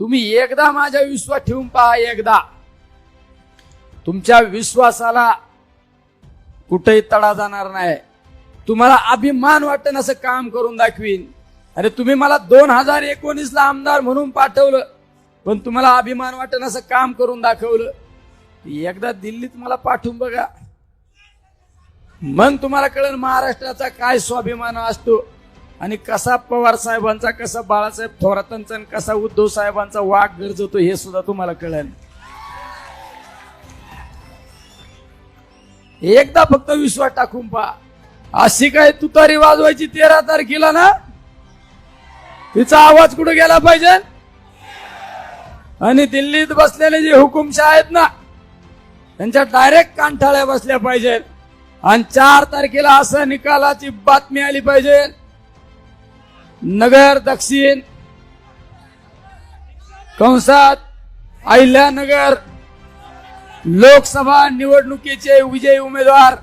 तुम्ही एकदा माझ्या विश्वास ठेवून पहा एकदा. तुमच्या विश्वासाला कुठेही तडा जाणार नाही. तुम्हाला अभिमान वाटेन असं काम करून दाखवीन. अरे तुम्ही मला दोन हजार एकोणीसला आमदार म्हणून पाठवलं पण तुम्हाला अभिमान वाटेन असं काम करून दाखवलं. एकदा दिल्लीत मला पाठवून बघा. मग तुम्हाला कळेल महाराष्ट्राचा काय स्वाभिमान असतो. आणि कसा पवार साहेबांचा कसा बाळासाहेब थोरातांचा आणि कसा उद्धव साहेबांचा वाघ गरजतो हे सुद्धा तुम्हाला कळेल. एकदा फक्त विश्वास टाकून पहा. अशी काय तुतारी वाजवायची तेरा तारखेला ना? तिचा आवाज कुठे गेला पाहिजे? आणि दिल्लीत बसलेले जे हुकुमशाह आहेत ना त्यांच्या डायरेक्ट कांठाळ्या बसल्या पाहिजेत. आणि चार तारखेला असं निकालाची बातमी आली पाहिजे. नगर दक्षिण कंसात अहिल्यानगर लोकसभा निवडणुकीचे विजयी उमेदवार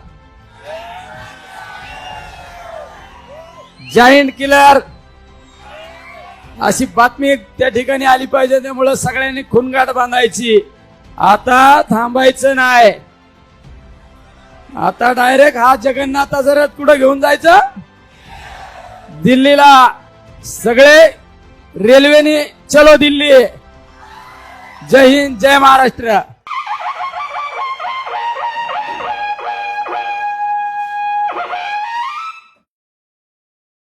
जाईंट किलर. अशी बातमी त्या ठिकाणी आली पाहिजे त्यामुळं सगळ्यांनी खुनगाट बांधायची. आता थांबायचं नाही. आता डायरेक्ट हा जगन्नाथाचा रथ कुठं घेऊन जायचं? दिल्लीला. सगळे रेल्वेने चलो दिल्ली. जय हिंद जय महाराष्ट्र.